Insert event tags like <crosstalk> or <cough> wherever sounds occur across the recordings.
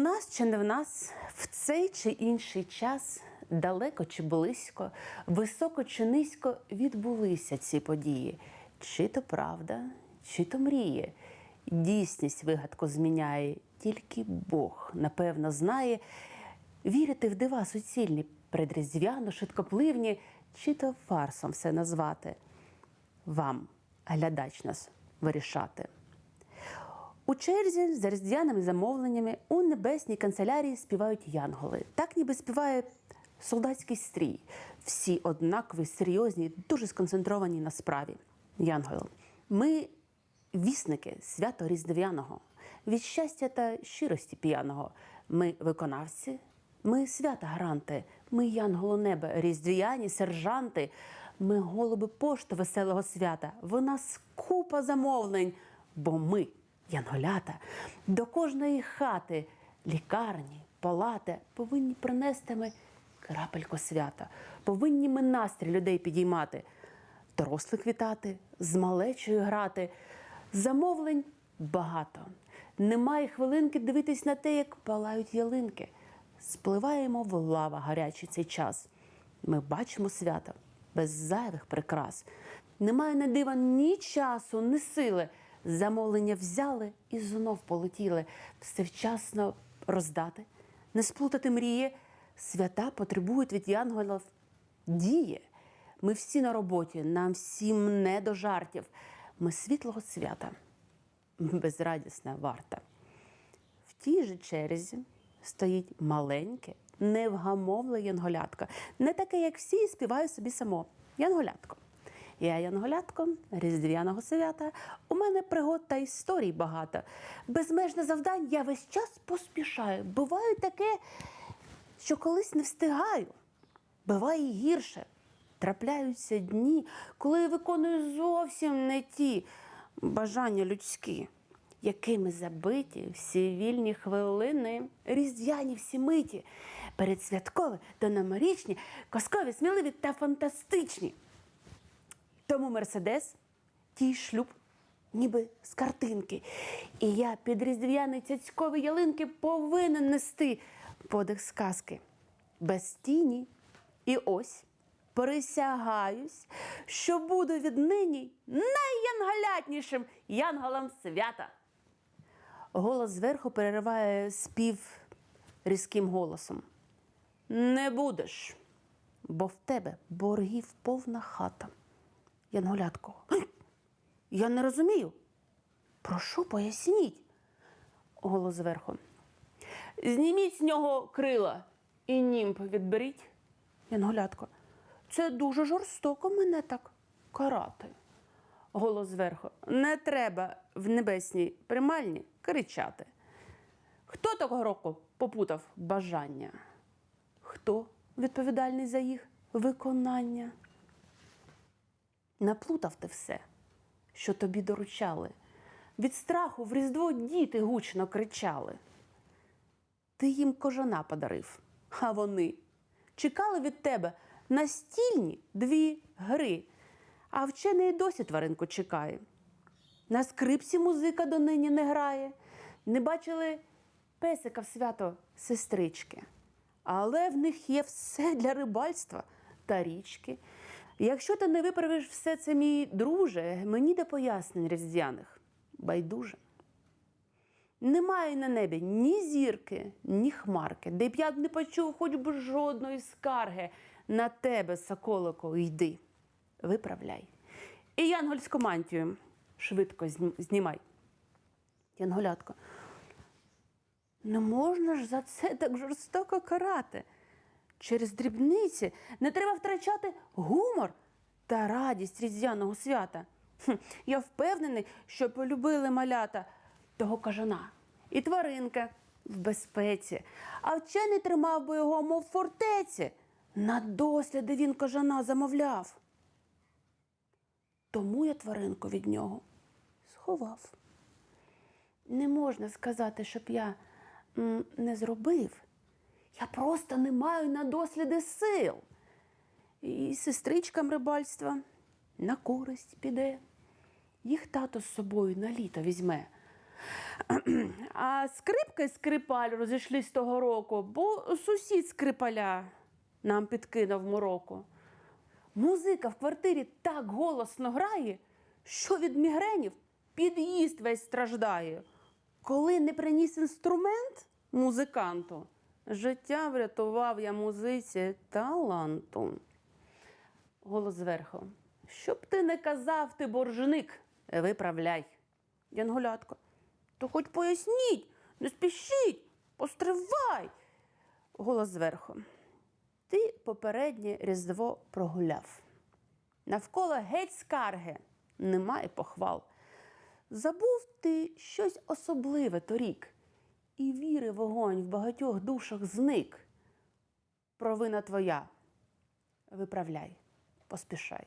нас чи не в нас, в цей чи інший час, далеко чи близько, високо чи низько відбулися ці події. Чи то правда, чи то мріє. Дійсність вигадку зміняє, тільки Бог, напевно, знає, вірити в дива суцільні, предріздвяно, швидкопливні, чи то фарсом все назвати. Вам, глядач нас, вирішати. У черзі за різдвяними замовленнями у небесній канцелярії співають янголи. Так ніби співає солдатський стрій. Всі однакові, серйозні, дуже сконцентровані на справі. Янгол. Ми вісники свято Різдвяного, від щастя та щирості п'яного. Ми виконавці, ми свята гранти, ми янголу неба, різдвяні сержанти, ми голуби пошти веселого свята. В нас купа замовлень, бо ми янголята, до кожної хати, лікарні, палати повинні принести ми крапельку свята, повинні ми настрій людей підіймати, дорослих вітати, з малечою грати. Замовлень багато. Немає хвилинки дивитись на те, як палають ялинки. Спливаємо в лава гарячий цей час. Ми бачимо свято без зайвих прикрас. Немає на дива ні часу, ні сили. Замовлення взяли і знов полетіли. Все вчасно роздати, не сплутати мрії. Свята потребують від янголів дії. Ми всі на роботі, нам всім не до жартів. Ми світлого свята, безрадісна варта. В тій же черзі стоїть маленьке, невгамовле янголятко. Не таке, як всі, і співаю собі само. Янголятко. Я янголятко різдвяного свята. У мене пригод та історій багато. Безмежне завдань я весь час поспішаю. Буває таке, що колись не встигаю. Буває гірше. Трапляються дні, коли я виконую зовсім не ті бажання людські, якими забиті всі вільні хвилини, різдвяні всі миті, передсвяткові та новорічні, казкові, сміливі та фантастичні. Тому Мерседес, тій шлюб, ніби з картинки. І я під різдвяні цяцькові ялинки повинен нести подих сказки. Без тіні. І ось присягаюсь, що буду віднині найянгалятнішим янголом свята. Голос зверху перериває спів різким голосом. Не будеш, бо в тебе боргів повна хата. Янголятко, <gasps> я не розумію. Прошу, поясніть. Голос зверху. Зніміть з нього крила і німб відберіть. Янголятко, це дуже жорстоко мене так карати. Голос зверху. Не треба в небесній примальні кричати. Хто того року попутав бажання? Хто відповідальний за їх виконання? Наплутав ти все, що тобі доручали. Від страху в різдво діти гучно кричали. Ти їм кожана подарив, а вони чекали від тебе настільні дві гри, а вчений досі тваринку чекає. На скрипці музика донині не грає, не бачили песика в свято сестрички. Але в них є все для рибальства та річки. Якщо ти не виправиш все це, мій друже, мені до пояснень різдвяних байдуже. Немає на небі ні зірки, ні хмарки, де б я не почув хоч би жодної скарги. На тебе, соколико, йди, виправляй. І янгольську мантію швидко знімай. Янголятко, не можна ж за це так жорстоко карати. Через дрібниці не треба втрачати гумор та радість різдвяного свята. Я впевнений, що полюбили малята того кажана і тваринка в безпеці, а вчений тримав би його, мов фортеці. На досліди він кажана замовляв. Тому я тваринку від нього сховав. Не можна сказати, щоб я не зробив. Я просто не маю на досліди сил. І сестричкам рибальства на користь піде. Їх тато з собою на літо візьме. А скрипка і скрипаль розійшлись того року, бо сусід скрипаля нам підкинув мороку. Музика в квартирі так голосно грає, що від мігренів під'їзд весь страждає. Коли не приніс інструмент музиканту, життя врятував я музиці таланту. Голос зверху. Щоб ти не казав, ти боржник, виправляй. Янгулятко. То хоч поясніть, не спішіть, постривай. Голос зверху. Ти попереднє різдво прогуляв. Навколо геть скарги, немає похвал. Забув ти щось особливе торік, і віри вогонь в багатьох душах зник. Провина твоя. Виправляй, поспішай.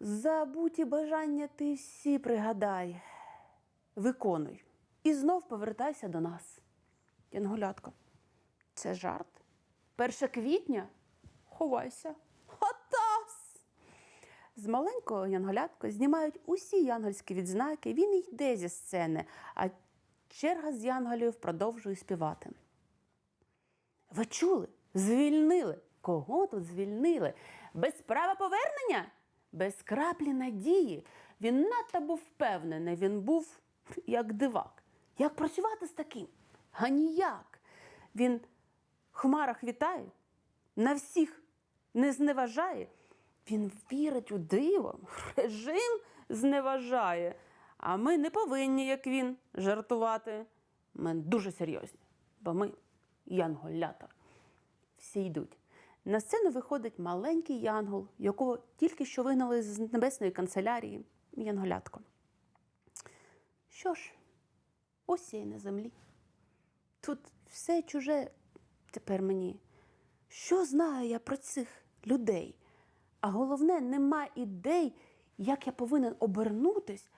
Забуті бажання ти всі пригадай, виконуй і знов повертайся до нас. Янгулятко, це жарт. Перше квітня ховайся. Хатас! З маленького янголятка знімають усі янгольські відзнаки. Він йде зі сцени, а черга з янголів продовжує співати. Ви чули? Звільнили. Кого тут звільнили? Без права повернення? Без краплі надії. Він надто був впевнений, він був як дивак. Як працювати з таким? А ніяк. Він хмарах вітає, на всіх не зневажає. Він вірить у диво, режим зневажає. А ми не повинні, як він, жартувати. Ми дуже серйозні, бо ми янголята. Всі йдуть. На сцену виходить маленький янгол, якого тільки що вигнали з небесної канцелярії янголятко. Що ж, ось я й на землі. Тут все чуже тепер мені. Що знаю я про цих людей? А головне, нема ідей, як я повинен обернутись,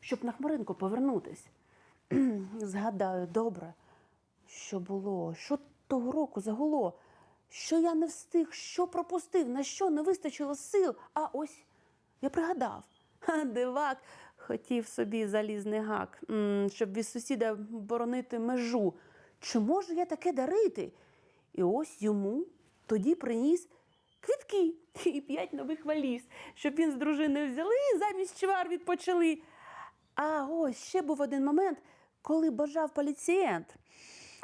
щоб на хмаринку повернутись. <clears throat> Згадаю добре, що було, що того року загуло, що я не встиг, що пропустив, на що не вистачило сил. А ось я пригадав. <laughs> Ха, Дивак хотів собі залізний гак, щоб від сусіда боронити межу. Чи можу я таке дарити? І ось йому тоді приніс квітки <laughs> і п'ять нових валіз, щоб він з дружиною взяли і замість чвар відпочили. А ось ще був один момент, коли бажав поліцієнт.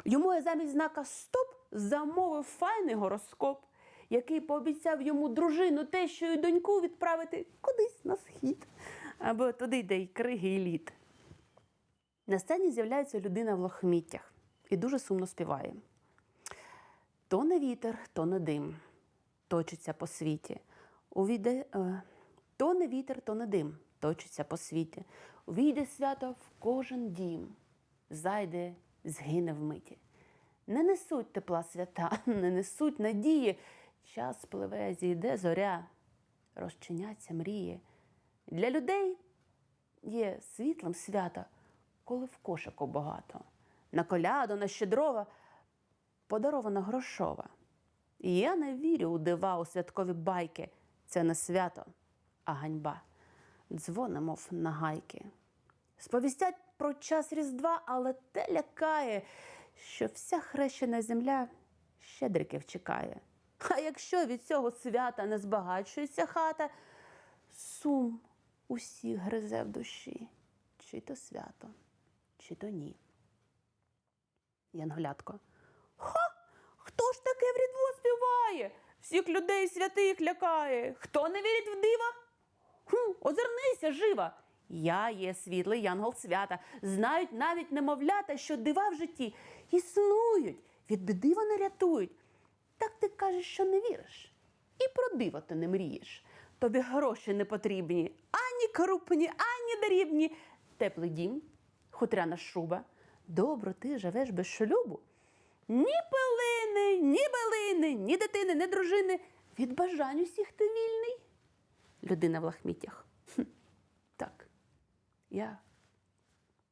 Йому я замість знака Стоп замовив файний гороскоп, який пообіцяв йому дружину, тещу і доньку відправити кудись на схід, або туди, де й криги і лід. На сцені з'являється людина в лохміттях і дуже сумно співає. То не вітер, то не дим, точиться по світі. Увійде, е, то не вітер, то не дим, точиться по світі. Увійде свято в кожен дім, зайде, згине вмиті. Не несуть тепла свята, <laughs> не несуть надії. Час пливе, зійде зоря, розчиняться мрії. Для людей є світлом свята, коли в кошику багато. На коляду, на щедрова подарована грошова. І я не вірю у дива, у святкові байки. Це не свято, а ганьба. Дзвони, мов на гайки. Сповістять про час Різдва, але те лякає, що вся хрещена земля щедриків чекає. А якщо від цього свята не збагачується хата, сум усіх гризе в душі, чи то свято, чи то ні. Янголятко. Ха! Хто ж таке в різдво співає? Всіх людей святих лякає. Хто не вірить в дива? Хм, озирнися, жива. Я є світлий янгол свята. Знають навіть немовлята, що дива в житті існують, від біди вони рятують. Так ти кажеш, що не віриш. І про диво ти не мрієш. Тобі гроші не потрібні, ані крупні, ані дрібні. Теплий дім, хутряна шуба. Добро ти живеш без шлюбу. Ні пилини, ні билини, ні дитини, ні дружини. Від бажань усіх ти вільний. Людина в лахміттях. Хм, так, я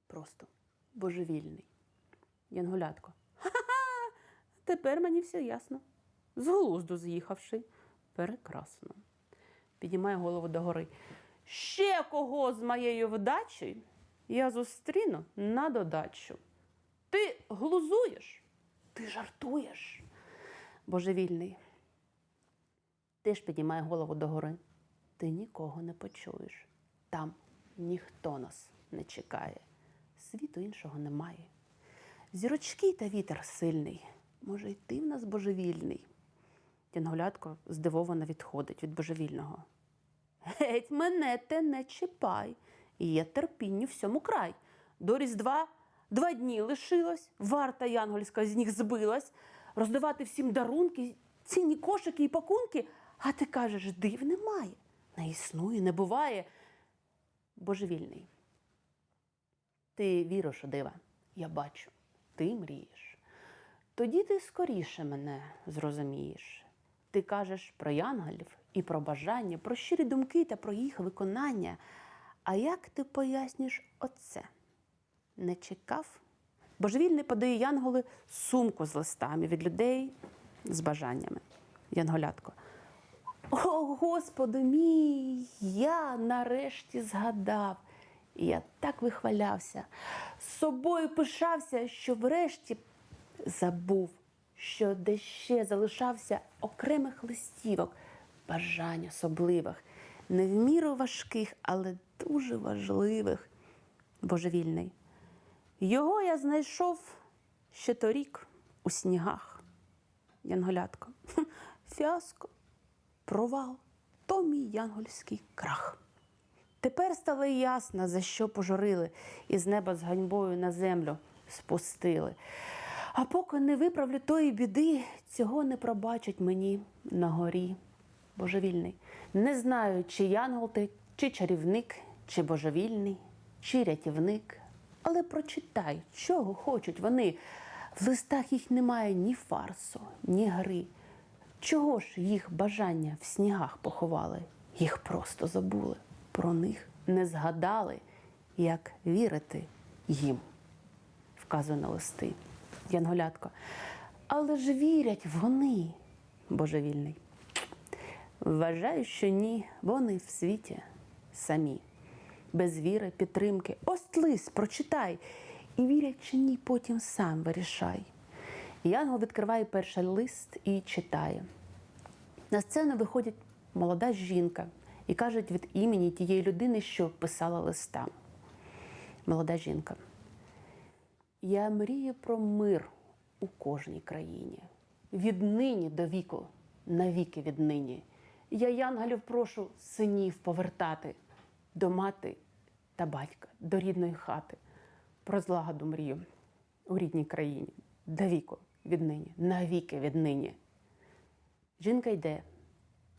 просто божевільний. Янгулятко. Ха-ха! Тепер мені все ясно. З глузду з'їхавши. Прекрасно. Піднімає голову догори. Ще кого з моєю вдачею я зустріну на додачу. Ти глузуєш? Ти жартуєш? Божевільний. Ти ж піднімай голову догори. Ти нікого не почуєш. Там ніхто нас не чекає. Світу іншого немає. Зірочки та вітер сильний. Може, й ти в нас божевільний. Янголятко здивовано відходить від божевільного. Геть мене те не чіпай. Є терпінню всьому край. До Різдва два дні лишилось, варта янгольська з ніг збилась, роздавати всім дарунки, цінні кошики і пакунки, а ти кажеш, див немає, не існує, не буває. Божевільний. Ти віриш у дива, я бачу, ти мрієш. Тоді ти скоріше мене зрозумієш. Ти кажеш про янголів і про бажання, про щирі думки та про їх виконання. А як ти пояснюєш оце? Не чекав? Божевільний подає янголи сумку з листами від людей з бажаннями. Янголятко. О, Господи мій, я нарешті згадав. І я так вихвалявся, з собою пишався, що врешті забув, що де залишався окремих листівок, бажань особливих, не в міру важких, але дуже важливих. Божевільний. Його я знайшов ще торік у снігах. Янголятко. Фіаско, провал, то мій янгольський крах. Тепер стало ясно, за що пожурили, і з неба з ганьбою на землю спустили. А поки не виправлю тої біди, цього не пробачать мені на горі. Божевільний. Не знаю, чи янгол ти, чи чарівник, чи божевільний, чи рятівник. Але прочитай, чого хочуть вони. В листах їх немає ні фарсу, ні гри. Чого ж їх бажання в снігах поховали? Їх просто забули. Про них не згадали, як вірити їм, вказує на листи. Янголятко. Але ж вірять вони, божевільний. Вважаю, що ні, вони в світі самі. Без віри, підтримки. Ось лист, прочитай. І вірять чи ні, потім сам вирішай. Янгол відкриває перший лист і читає. На сцену виходить молода жінка і кажуть від імені тієї людини, що писала листа. Молода жінка. Я мрію про мир у кожній країні. Віднині до віку, навіки віднині. Я янголів прошу синів повертати до мати та батька, до рідної хати. Про злагоду мрію у рідній країні. До віку віднині, навіки віднині. Жінка йде.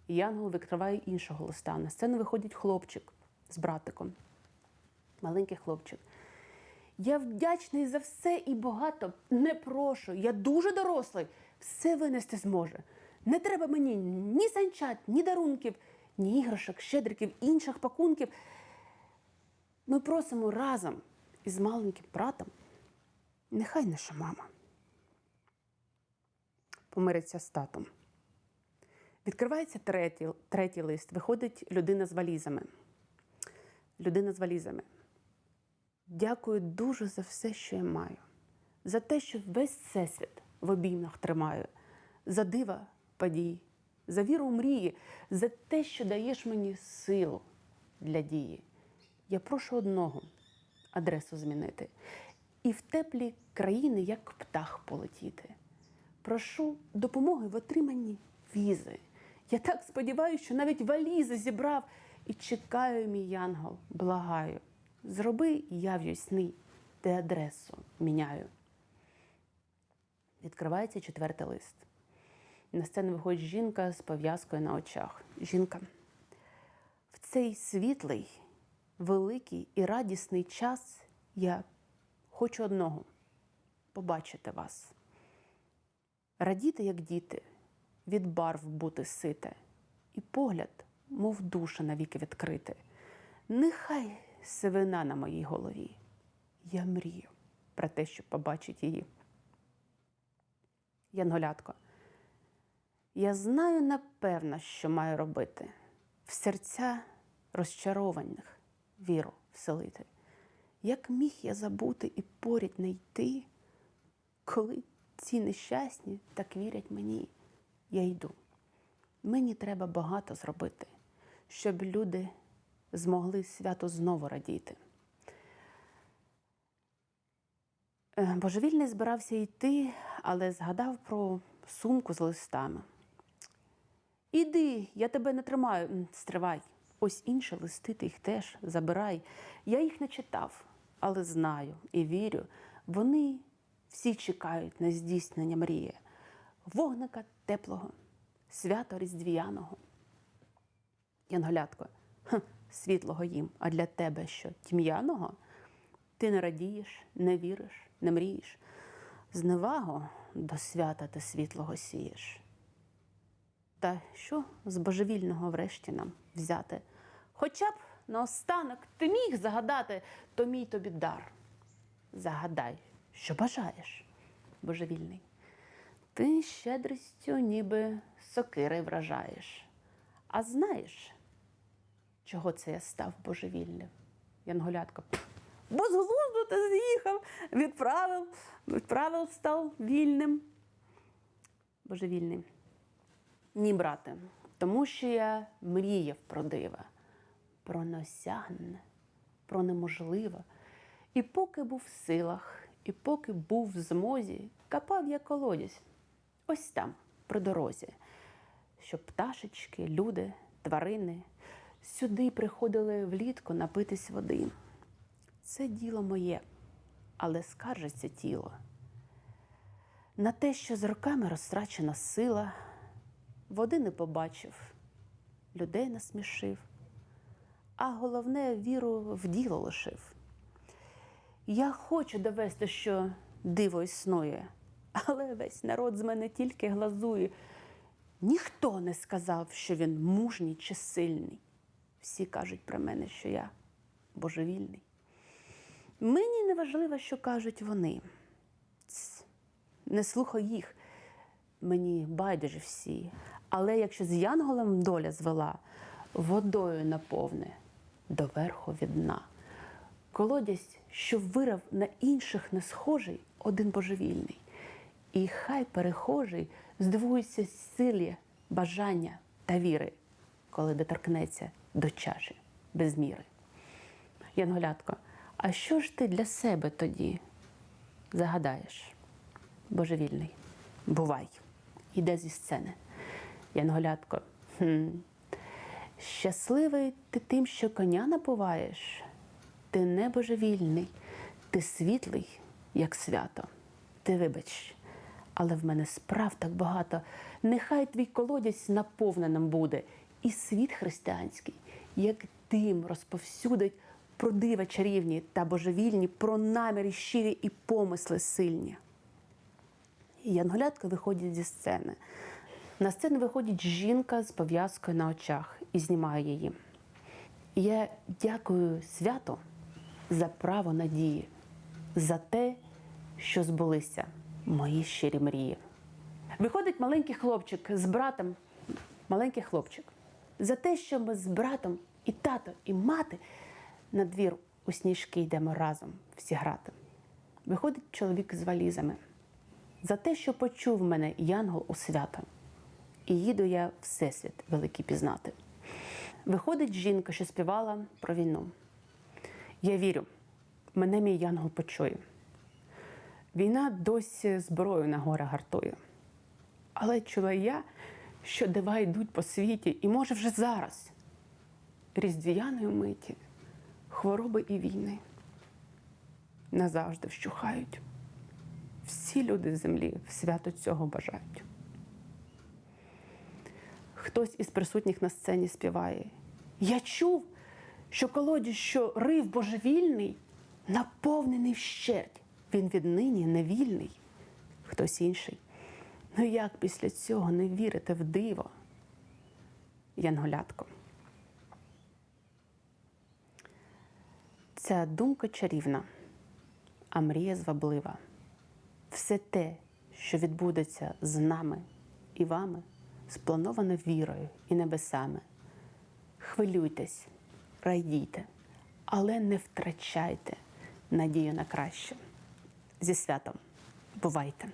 Янгол відкриває іншого листа. На сцену виходить хлопчик з братиком. Маленький хлопчик. Я вдячний за все і багато не прошу. Я дуже дорослий, все винести зможе. Не треба мені ні санчат, ні дарунків, ні іграшок, щедриків, інших пакунків. Ми просимо разом із маленьким братом. Нехай наша мама помириться з татом. Відкривається третій, третій лист. Виходить людина з валізами. Людина з валізами. Дякую дуже за все, що я маю, за те, що весь всесвіт в обіймах тримаю, за дива подій, за віру в мрії, за те, що даєш мені силу для дії. Я прошу одного адресу змінити і в теплі країни, як птах, полетіти. Прошу допомоги в отриманні візи. Я так сподіваюся, що навіть валізи зібрав і чекаю, мій янгол, благаю. Зроби яв'ю сни, де адресу міняю. Відкривається четвертий лист. На сцену виходить жінка з пов'язкою на очах. Жінка. В цей світлий, великий і радісний час я хочу одного побачити вас. Радіти, як діти, від барв бути сите, і погляд, мов душа навіки відкрити. Нехай сивина на моїй голові. Я мрію про те, щоб побачити її. Янголятко, я знаю напевно, що маю робити в серця розчарованих віру вселити. Як міг я забути і поряд не йти, коли ці нещасні так вірять мені, я йду. Мені треба багато зробити, щоб люди змогли свято знову радіти. Е, Божевільний збирався йти, але згадав про сумку з листами. Іди, я тебе не тримаю, стривай. Ось інші листи ти їх теж забирай. Я їх не читав, але знаю і вірю. Вони всі чекають на здійснення мрії, вогника теплого, свято різдвіяного. Янголятко, світлого їм, а для тебе що тьмяного? Ти не радієш, не віриш, не мрієш. Зневагу до свята ти світлого сієш. Та що з божевільного врешті нам взяти? Хоча б наостанок ти міг загадати, то мій тобі дар. Загадай, що бажаєш, божевільний. Ти щедрістю ніби сокири вражаєш. А знаєш, чого це я став божевільним? Янголятко. Бо з глузду ти з'їхав, відправив, відправив став вільним. Божевільний. Ні, брате, тому що я мріяв про дива, про неосягнене, про неможливе. І поки був в силах, і поки був в змозі, капав я колодязь. Ось там, при дорозі, щоб пташечки, люди, тварини сюди приходили влітку напитись води. Це діло моє, але скаржиться тіло. На те, що з роками розтрачена сила, води не побачив, людей насмішив, а головне віру в діло лишив. Я хочу довести, що диво існує, але весь народ з мене тільки глазує. Ніхто не сказав, що він мужній чи сильний. Всі кажуть про мене, що я божевільний. Мені не важливо, що кажуть вони. Не слухай їх. Мені байдуже всі. Але якщо з янголем доля звела, водою наповне доверху від дна. Колодязь, що вирав на інших не схожий, один божевільний. І хай перехожий здивується силі, бажання та віри, коли доторкнеться до чаші без міри. Янголятко, а що ж ти для себе тоді загадаєш? Божевільний, бувай, іде зі сцени. Янголятко, хм, щасливий ти тим, що коня напуваєш. Ти не божевільний, ти світлий, як свято. Ти вибач, але в мене справ так багато. Нехай твій колодязь наповненим буде, і світ християнський, як дим розповсюдить про дива чарівні та божевільні, про наміри щирі і помисли сильні. І янголятка виходять зі сцени. На сцену виходить жінка з пов'язкою на очах і знімає її. Я дякую свято за право надії, за те, що збулися мої щирі мрії. Виходить маленький хлопчик з братом, маленький хлопчик, за те, що ми з братом і тато, і мати на двір у сніжки йдемо разом всі грати. Виходить чоловік з валізами. За те, що почув мене янгол у свято, і їду я всесвіт великий пізнати. Виходить жінка, що співала про війну. Я вірю, мене мій янгол почує. Війна досі зброю на горе гартує. Але чула я, що дива йдуть по світі, і може вже зараз, різдвіяної миті, хвороби і війни назавжди вщухають. Всі люди землі в свято цього бажають. Хтось із присутніх на сцені співає. Я чув, що колодязь, що рив божевільний, наповнений вщерть. Він віднині невільний. Хтось інший. Ну як після цього не вірити в диво? Янголятко. Ця думка чарівна, а мрія зваблива. Все те, що відбудеться з нами і вами, сплановане вірою і небесами. Хвилюйтесь, радійте, але не втрачайте надію на краще. Зі святом. Бувайте!